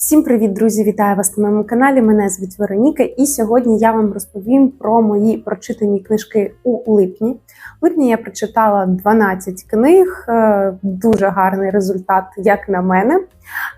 Всім привіт, друзі! Вітаю вас на моєму каналі. Мене звуть Вероніка, і сьогодні я вам розповім про мої прочитані книжки у липні. В липні я прочитала 12 книг, е, дуже гарний результат, як на мене.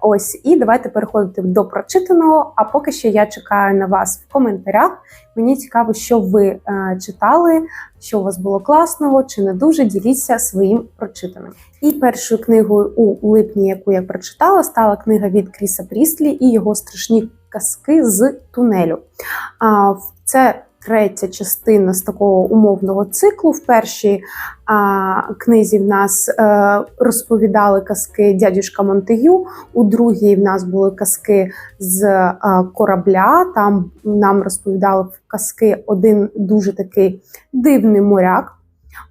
Ось, і давайте переходити до прочитаного. А поки що я чекаю на вас в коментарях. Мені цікаво, що ви е, читали, що у вас було класного чи не дуже. Діліться своїм прочитаним. І першою книгою у липні, яку я прочитала, стала книга від Кріса Прістлі і його страшні казки з тунелю. Це третя частина з такого умовного циклу. В першій а, книзі в нас е, розповідали казки дядюшка Монтегю, у другій в нас були казки з е, корабля. Там нам розповідали казки один дуже такий дивний моряк.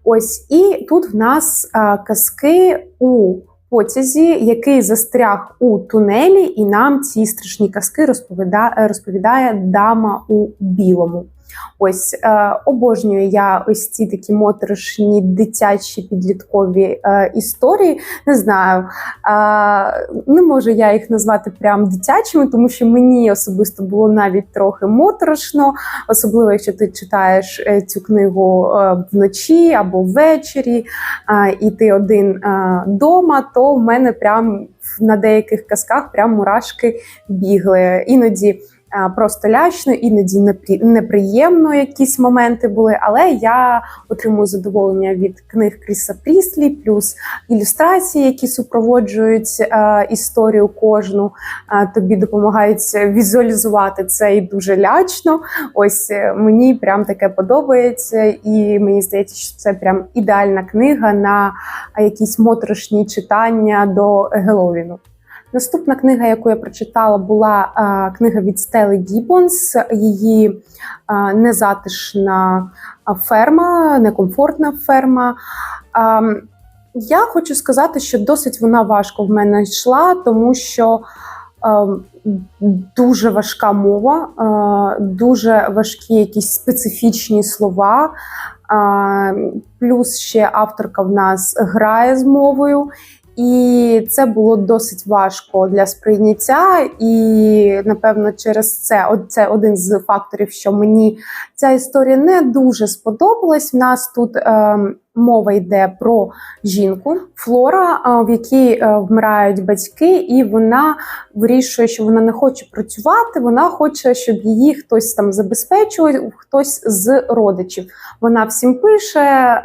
Ось і тут в нас а, казки у потязі, який застряг у тунелі, і нам ці страшні казки розповідає, розповідає дама у білому. Ось е, обожнюю я ось ці такі моторошні дитячі підліткові е, історії. Не знаю, е, не можу я їх назвати прям дитячими, тому що мені особисто було навіть трохи моторошно, особливо якщо ти читаєш е, цю книгу е, вночі або ввечері, е, і ти один е, дома, то в мене прям на деяких казках прям мурашки бігли. Іноді просто лячно, іноді неприємно якісь моменти були. Але я отримую задоволення від книг Кріса Пріслі, плюс ілюстрації, які супроводжують історію кожну. Тобі допомагають візуалізувати це і дуже лячно. Ось е, мені прям таке подобається, і мені здається, що це прям ідеальна книга на якісь моторошні читання до Геловіну. Наступна книга, яку я прочитала, була а, книга від Стели Гіббонс, її а, незатишна ферма, некомфортна ферма. А, я хочу сказати, що досить вона важко в мене йшла, тому що а, дуже важка мова, а, дуже важкі якісь специфічні слова. А, плюс ще авторка в нас грає з мовою. І це було досить важко для сприйняття. І напевно, через це це один з факторів, що мені ця історія не дуже сподобалась. В нас тут е, мова йде про жінку Флора, в якій е, вмирають батьки, і вона вирішує, що вона не хоче працювати. Вона хоче, щоб її хтось там забезпечував, хтось з родичів. Вона всім пише: е,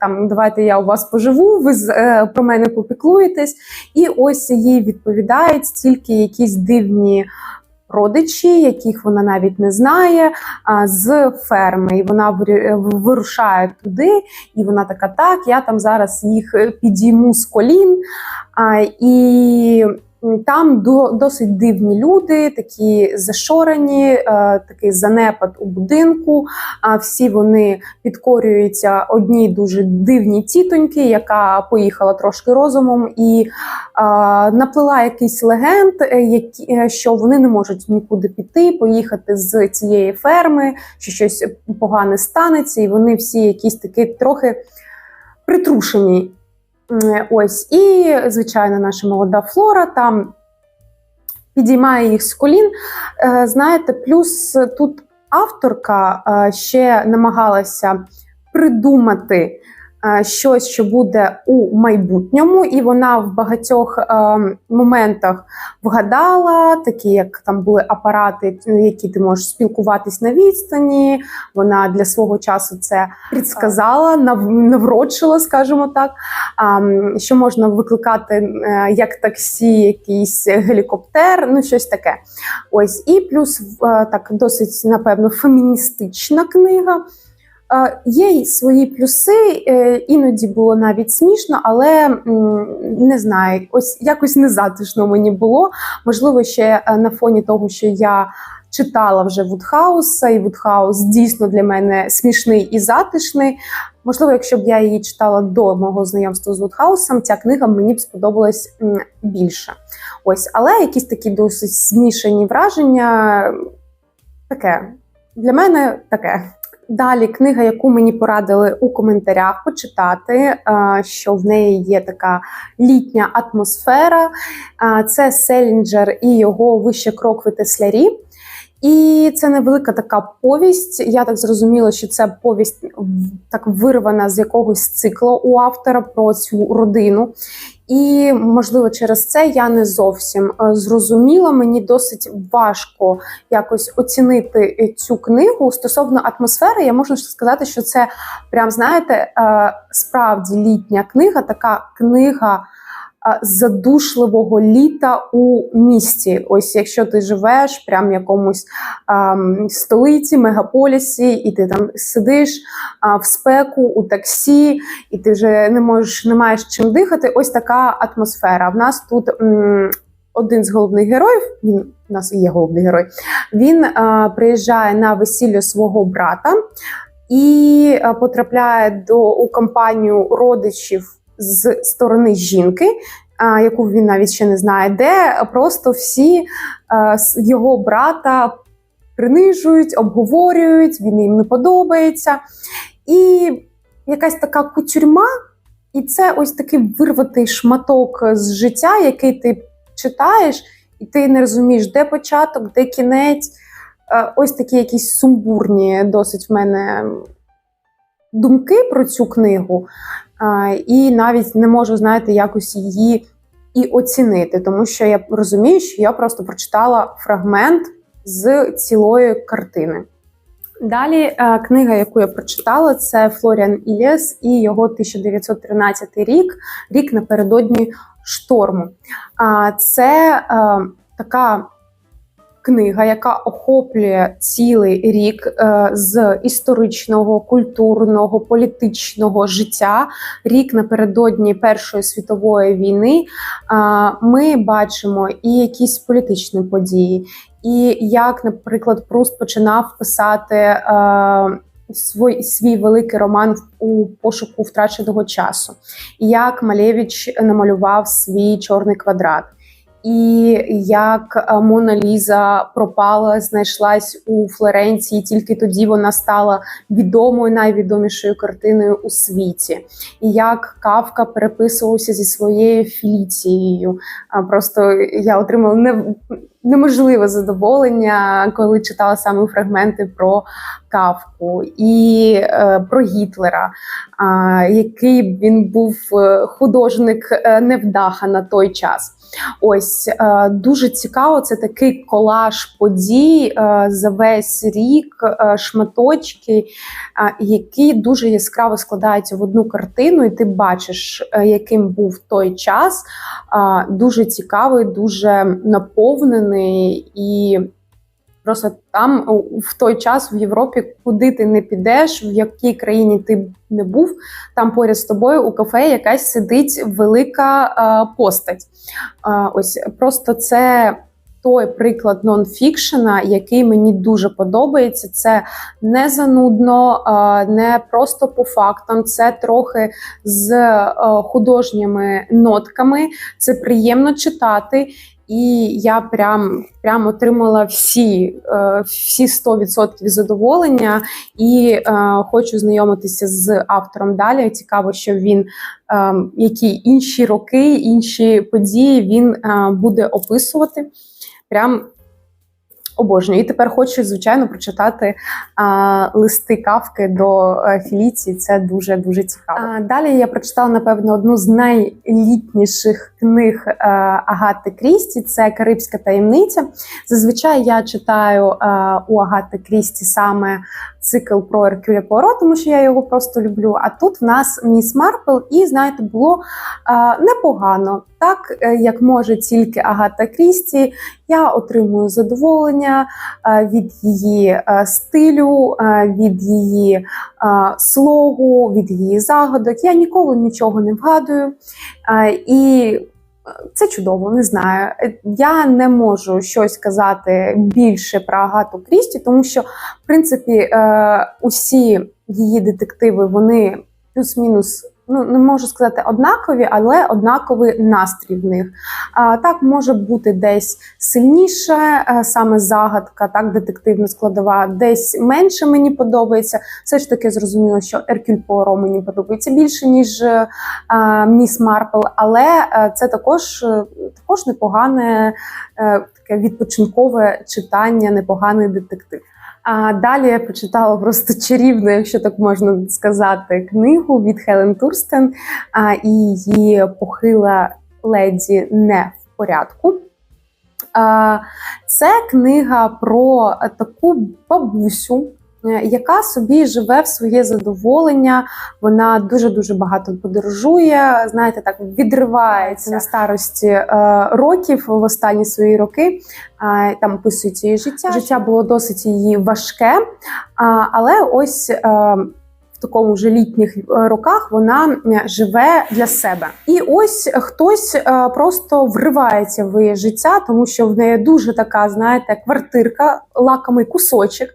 там давайте я у вас поживу, ви е, про мене попіклуєтесь. І ось їй відповідають тільки якісь дивні родичі, яких вона навіть не знає, з ферми. І вона вирушає туди, і вона така: так, я там зараз їх е, підійму з колін. І там досить дивні люди, такі зашорені, е, такий занепад у будинку. А Всі вони підкорюються одній дуже дивній тітоньки, яка поїхала трошки розумом і наплила якийсь легенд, е, е, що вони не можуть нікуди піти, поїхати з цієї ферми, що щось погане станеться, і вони всі якісь такі трохи притрушені. Ось, і, звичайно, наша молода флора там підіймає їх з колін. Е, знаєте, плюс тут авторка е, ще намагалася придумати щось, що буде у майбутньому, і вона в багатьох е, моментах вгадала, такі як там були апарати, які ти можеш спілкуватись на відстані. Вона для свого часу це предсказала, наврочила, скажімо так, е, що можна викликати е, як таксі, якийсь гелікоптер, ну щось таке. Ось і плюс е, так досить напевно феміністична книга. Є й свої плюси, е, іноді було навіть смішно, але не знаю, ось якось незатишно мені було. Можливо, ще е, на фоні того, що я читала вже Вудхауса, і Вудхаус дійсно для мене смішний і затишний. Можливо, якщо б я її читала до мого знайомства з Вудхаусом, ця книга мені б сподобалась більше. Ось, але якісь такі досить змішані враження. Таке для мене таке Далі книга, яку мені порадили у коментарях почитати, е, що в неї є така літня атмосфера. Е, Це Селінджер і його вище крокви теслярі. І це невелика така повість. Я так зрозуміла, що це повість так вирвана з якогось циклу у автора про цю родину. І, можливо, через це я не зовсім е, зрозуміла. Мені досить важко якось оцінити е, цю книгу стосовно атмосфери. Я можу сказати, що це прям знаєте, е, справді літня книга, така книга. Е, Задушливого літа у місті. Ось якщо ти живеш прям в якомусь ем, столиці, мегаполісі, і ти там сидиш а, в спеку у таксі, і ти вже не можеш, не маєш чим дихати. Ось така атмосфера. В нас тут м, один з головних героїв. Він у нас є головний герой. Він а, приїжджає на весілля свого брата і потрапляє до у компанію родичів з сторони жінки. Яку він навіть ще не знає, де просто всі а, його брата принижують, обговорюють, він їм не подобається. І якась така кутюрма, і це ось такий вирватий шматок з життя, який ти читаєш, і ти не розумієш, де початок, де кінець. Е, Ось такі якісь сумбурні, досить в мене думки про цю книгу. І навіть не можу, знаєте, якось її і оцінити, тому що я розумію, що я просто прочитала фрагмент з цілої картини. Далі е, книга, яку я прочитала, це Флоріан Ілєс і його 1913 рік, рік напередодні шторму. Це е, така книга, яка охоплює цілий рік е, з історичного, культурного, політичного життя, рік напередодні Першої світової війни. А, Ми бачимо і якісь політичні події, і як, наприклад, Пруст починав писати е, свій, свій великий роман у пошуку втраченого часу, як Малевич намалював свій чорний квадрат. І як е, Мона Ліза пропала, знайшлась у Флоренції, тільки тоді вона стала відомою найвідомішою картиною у світі. І як Кавка переписувався зі своєю Феліцією. А Просто я отримала не, неможливе задоволення, коли читала саме фрагменти про Кавку і е, про Гітлера, а, який він був е, художник е, невдаха на той час. Ось е, дуже цікаво. Це такий колаж подій е, за весь рік, е, шматочки, е, які дуже яскраво складаються в одну картину, і ти бачиш, е, яким був той час. Е, Дуже цікавий, дуже наповнений і. Просто там в той час в Європі, куди ти не підеш, в якій країні ти не був, там поряд з тобою у кафе якась сидить велика е, постать. Е, ось просто це той приклад нонфікшена, який мені дуже подобається. Це не занудно, е, не просто по фактам, це трохи з е, художніми нотками. Це приємно читати. І я прям прям отримала всі, е, всі 100% задоволення і е, хочу знайомитися з автором далі. Цікаво, що він е, які інші роки, інші події він е, буде описувати. Прям обожнюю. І тепер хочу, звичайно, прочитати а, листи кавки до е, Феліції. Це дуже дуже цікаво. А, далі я прочитала, напевно, одну з найлітніших книг а, Агати Крісті. Це Карибська таємниця. Зазвичай я читаю а, у Агати Крісті саме цикл про Еркюля Пуаро, тому що я його просто люблю. А тут в нас Міс Марпл, і знаєте, було е, непогано. Так е, як може тільки Агата Крісті, я отримую задоволення е, від її е, стилю, від її слогу, від її загадок. Я ніколи нічого не вгадую. І це чудово, не знаю. Я не можу щось казати більше про Агату Крісті, тому що, в принципі, е, усі її детективи вони плюс-мінус ну не можу сказати однакові, але однаковий настрій в них. А, Так може бути десь сильніше, е, саме загадка, так детективна складова, десь менше мені подобається. Все ж таки зрозуміло, що Еркюль Пуаро мені подобається більше ніж е, а, Міс Марпл, але е, це також, також непогане таке відпочинкове читання, непоганий детектив. А далі я прочитала просто чарівну, якщо так можна сказати, книгу від Хелен Турстен а, і її похила леді не в порядку. А, Це книга про таку бабусю. Е, Яка собі живе в своє задоволення, вона дуже дуже багато подорожує. Знаєте, так відривається на старості е, років в останні свої роки. Е, там описується її життя. Життя було досить її важке, але ось в такому вже літніх роках вона живе для себе. І ось хтось просто вривається в її життя, тому що в неї дуже така, знаєте, квартирка, лакомий кусочок.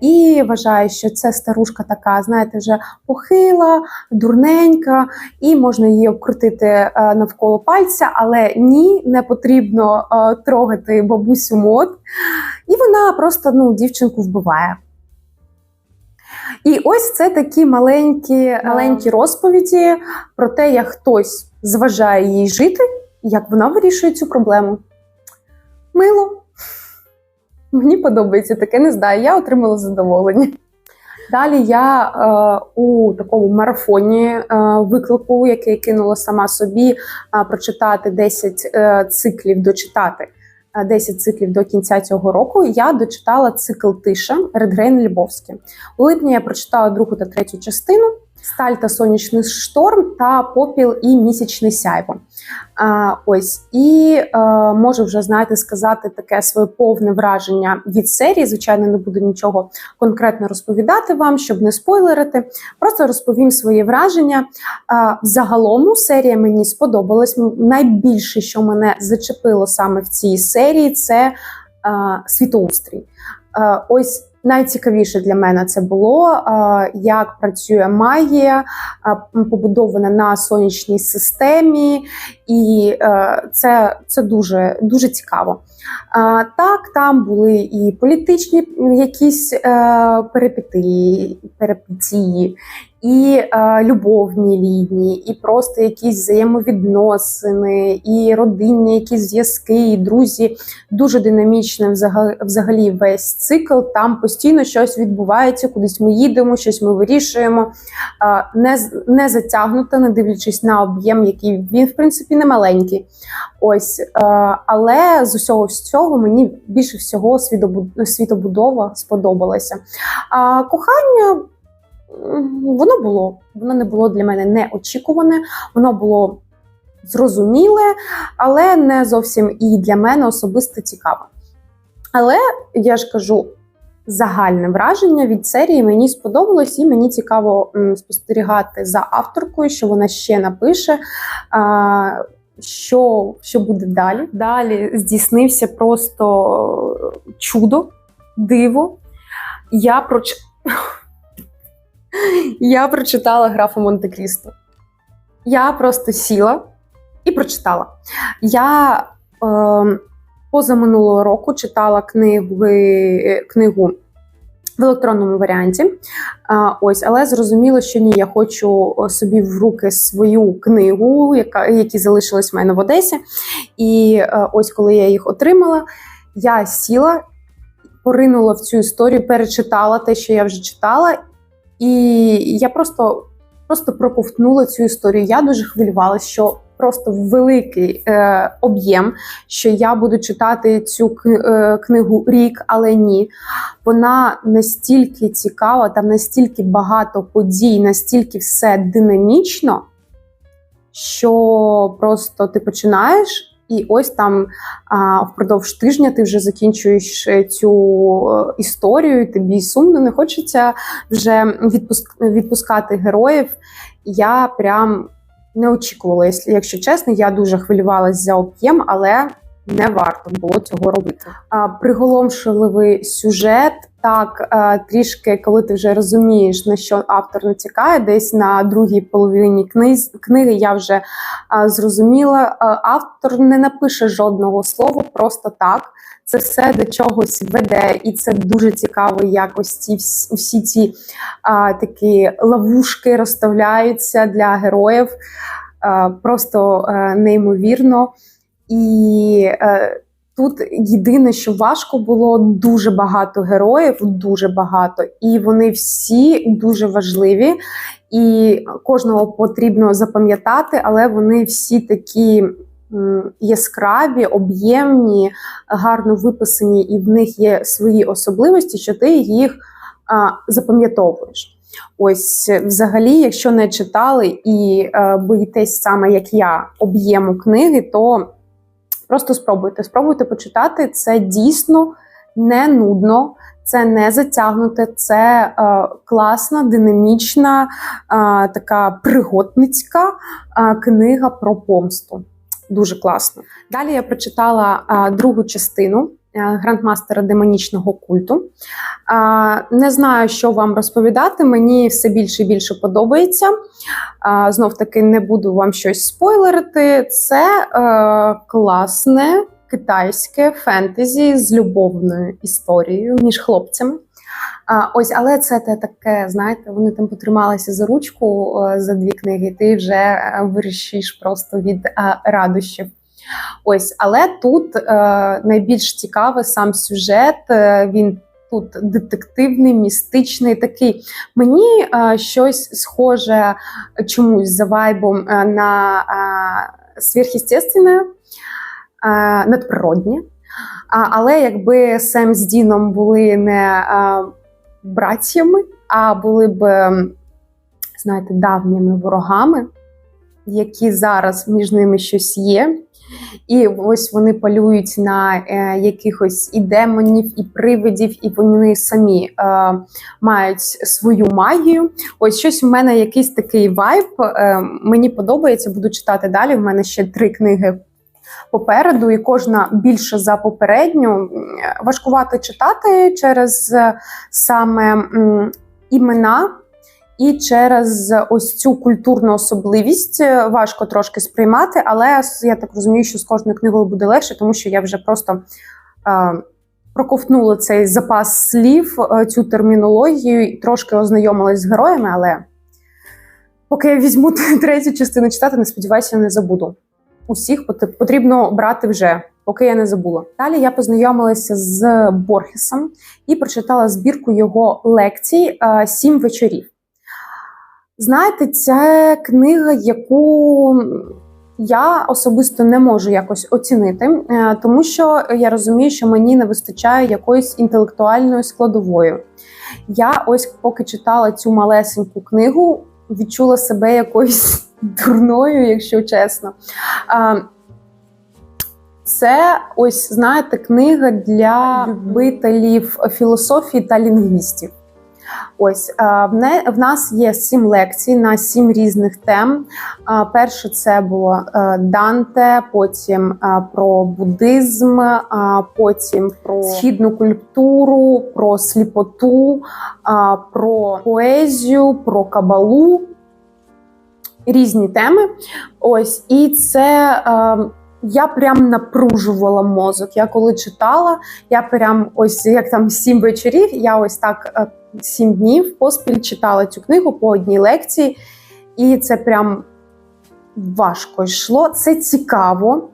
І вважає, що це старушка така, знаєте, вже похила, дурненька, і можна її обкрутити е, навколо пальця, але ні, не потрібно е, трогати бабусю мод. І вона просто ну, дівчинку вбиває. І ось це такі маленькі, маленькі розповіді про те, як хтось зважає їй жити, як вона вирішує цю проблему. Мило. Мені подобається таке, не знаю. Я отримала задоволення. Далі я е, у такому марафоні е, виклику, який кинула сама собі, е, прочитати 10 е, циклів, дочитати е, 10 циклів до кінця цього року. Я дочитала цикл Тиша Редгрейн Лібовський. У липні я прочитала другу та третю частину. Сталь та сонячний шторм та попіл і місячне сяйво. А, ось і е, можу вже знаєте сказати таке своє повне враження від серії. Звичайно, не буду нічого конкретно розповідати вам, щоб не спойлерити. Просто розповім свої враження. А, Загалом серія мені сподобалась. Найбільше, що мене зачепило саме в цій серії, це а, світоустрій. А, ось Найцікавіше для мене це було, е, як працює магія, е, побудована на сонячній системі, і е, це це дуже дуже цікаво. Так, там були і політичні якісь перипетії, перипетії, і е, любовні лінії, і просто якісь взаємовідносини, і родинні якісь зв'язки, і друзі. Дуже динамічно взагалі, взагалі весь цикл. Там постійно щось відбувається, кудись ми їдемо, щось ми вирішуємо. Е, не не затягнуто, не дивлячись на об'єм, який він в принципі не маленький. Ось, е, але з усього цього мені більше всього світобудова сподобалася. А кохання воно було. Воно не було для мене неочікуване, воно було зрозуміле, але не зовсім і для мене особисто цікаве. Але я ж кажу, загальне враження від серії мені сподобалось, і мені цікаво спостерігати за авторкою, що вона ще напише. Що що буде далі? Далі здійснився просто чудо, диво. Я проч... Я прочитала графу Монте-Крісто. Я просто сіла і прочитала. Я е, позаминулого року читала книги, книгу в електронному варіанті. А, ось, Але зрозуміло, що ні, я хочу собі в руки свою книгу, яка, які залишились в мене в Одесі. І е, ось коли я їх отримала, я сіла, поринула в цю історію, перечитала те, що я вже читала. І я просто просто проковтнула цю історію. Я дуже хвилювалася, що просто великий е, об'єм, що я буду читати цю е, книгу рік, але ні. Вона настільки цікава, там настільки багато подій, настільки все динамічно, що просто ти починаєш. І ось там а, впродовж тижня ти вже закінчуєш е, цю е, історію, тобі сумно не хочеться вже відпуск, відпускати героїв. Я прям не очікувала, якщо чесно. Я дуже хвилювалася за об'єм, але не варто було цього робити. А, приголомшливий сюжет. Так, е, трішки, коли ти вже розумієш, на що автор натякає, десь на другій половині книги я вже е, зрозуміла. Е, автор не напише жодного слова просто так. Це все до чогось веде, і це дуже цікаво, як ось ці всі ці а, такі ловушки розставляються для героїв. А, просто а, неймовірно. І е, тут єдине, що важко було дуже багато героїв, дуже багато, і вони всі дуже важливі, і кожного потрібно запам'ятати, але вони всі такі. Яскраві, об'ємні, гарно виписані, і в них є свої особливості, що ти їх запам'ятовуєш. Ось, взагалі, якщо не читали і е, боїтесь саме як я об'єму книги, то Просто спробуйте. Спробуйте почитати. Це дійсно не нудно, це не затягнуте, це е, класна, динамічна, е, така пригодницька е, книга про помсту. Дуже класно. Далі я прочитала е, другу частину. Е, Грандмастера демонічного культу. Не знаю, що вам розповідати. Мені все більше і більше подобається. Знов таки не буду вам щось спойлерити. Це е, класне китайське фентезі з любовною історією між хлопцями. А, Ось, але це те таке, знаєте, вони там потрималися за ручку е, за дві книги. Ти вже вирішиш просто від радощів. Ось, але тут е, найбільш цікавий сам сюжет. Е, він тут детективний, містичний такий. Мені е, щось схоже чомусь за вайбом е, на е, сверхъестественне, е, надприроднє. А, але якби Сем з Діном були не е, братцями, а були б, знаєте, давніми ворогами, які зараз між ними щось є. І ось вони полюють на е, якихось і демонів, і привидів, і вони самі е, мають свою магію. Ось щось у мене якийсь такий вайб. Е, мені подобається, буду читати далі. У мене ще три книги попереду, і кожна більше за попередню. Важкувато читати через е, саме імена. І через ось цю культурну особливість е, важко трошки сприймати, але я так розумію, що з кожною книгою буде легше, тому що я вже просто е, проковтнула цей запас слів, е, цю термінологію і трошки ознайомилась з героями. Але поки я візьму третю частину читати, не сподіваюся, не забуду. Усіх потрібно брати вже, поки я не забула. Далі я познайомилася з Борхесом і прочитала збірку його лекцій е, Сім вечорів. Знаєте, це книга, яку я особисто не можу якось оцінити, е, тому що я розумію, що мені не вистачає якоїсь інтелектуальної складової. Я ось поки читала цю малесеньку книгу, відчула себе якоюсь дурною, якщо чесно. Це ось знаєте, книга для любителів філософії та лінгвістів. Ось е, в нас є сім лекцій на сім різних тем. Е, Перше це було е, Данте, потім про буддизм, потім про східну культуру, про сліпоту, про поезію, про кабалу. Різні теми. Ось, і це е, я прям напружувала мозок. Я коли читала, я прям ось як там сім вечорів, я ось так сім днів поспіль читала цю книгу по одній лекції, і це прям важко йшло. Це цікаво,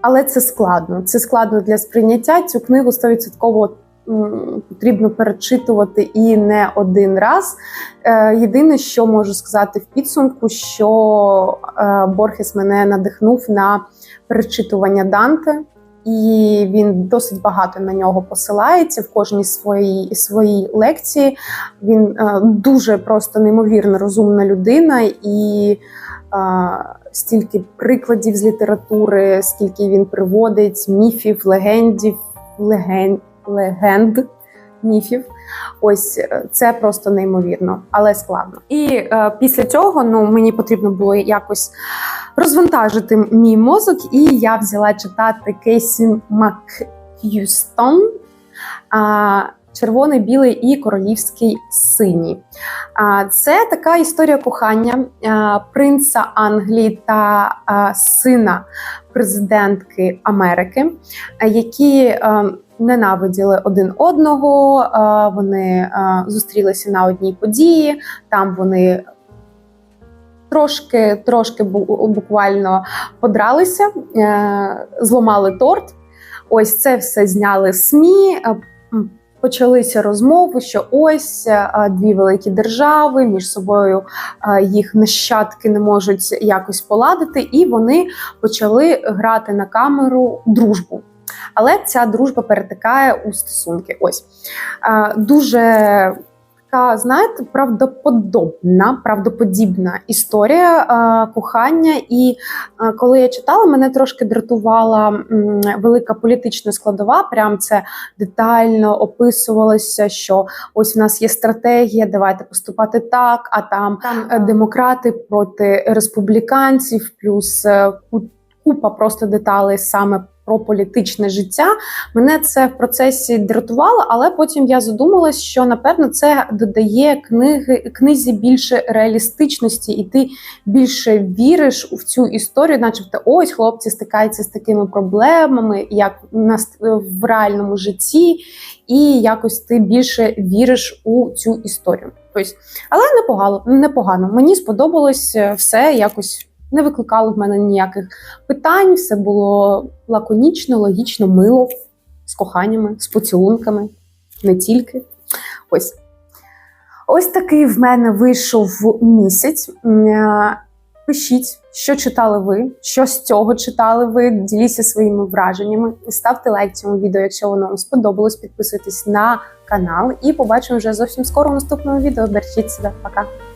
але це складно. Це складно для сприйняття. Цю книгу 100% потрібно перечитувати і не один раз. Е, Єдине, що можу сказати в підсумку, що е, Борхес мене надихнув на перечитування Данте. І він досить багато на нього посилається в кожній своїй своїй лекції. Він е, дуже просто неймовірно розумна людина, і е, стільки прикладів з літератури, скільки він приводить, міфів, легендів, леген, легенд. міфів. Ось е, це просто неймовірно, але складно. І е, після цього ну мені потрібно було якось розвантажити мій мозок, і я взяла читати Кейсі Мак'юстон. Червоний, білий і королівський синій. Це така історія кохання принца Англії та сина президентки Америки, які а, ненавиділи один одного. Вони зустрілися на одній події. Там вони трошки, трошки буквально подралися, е, зламали торт. Ось це все зняли СМІ. е, Почалися розмови, що ось е, дві великі держави між собою е, їх нащадки не можуть якось поладити, і вони почали грати на камеру дружбу. Але ця дружба перетикає у стосунки. Ось Е, дуже така, знаєте, правдоподобна, правдоподібна історія е, кохання. І е, коли я читала, мене трошки дратувала велика політична складова. Прям це детально описувалося, що ось в нас є стратегія, давайте поступати так. А там, там е, демократи проти республіканців, плюс е, купа просто деталей саме. Про політичне життя мене це в процесі дратувало, але потім я задумалась, що напевно це додає книги книзі більше реалістичності, і ти більше віриш у цю історію, начебто, ось хлопці стикаються з такими проблемами, як в реальному житті, і якось ти більше віриш у цю історію. Тобто, але непогано, непогано. Мені сподобалось е, все якось. Не викликало в мене ніяких питань, все було лаконічно, логічно, мило, з коханнями, з поцілунками, не тільки. Ось. Ось такий в мене вийшов місяць. Е, Пишіть, що читали ви, що з цього читали ви, діліться своїми враженнями. Ставте лайк цьому відео, якщо воно вам сподобалось. Підписуйтесь на канал і побачимо вже зовсім скоро в наступному відео. Бережіть себе, пока!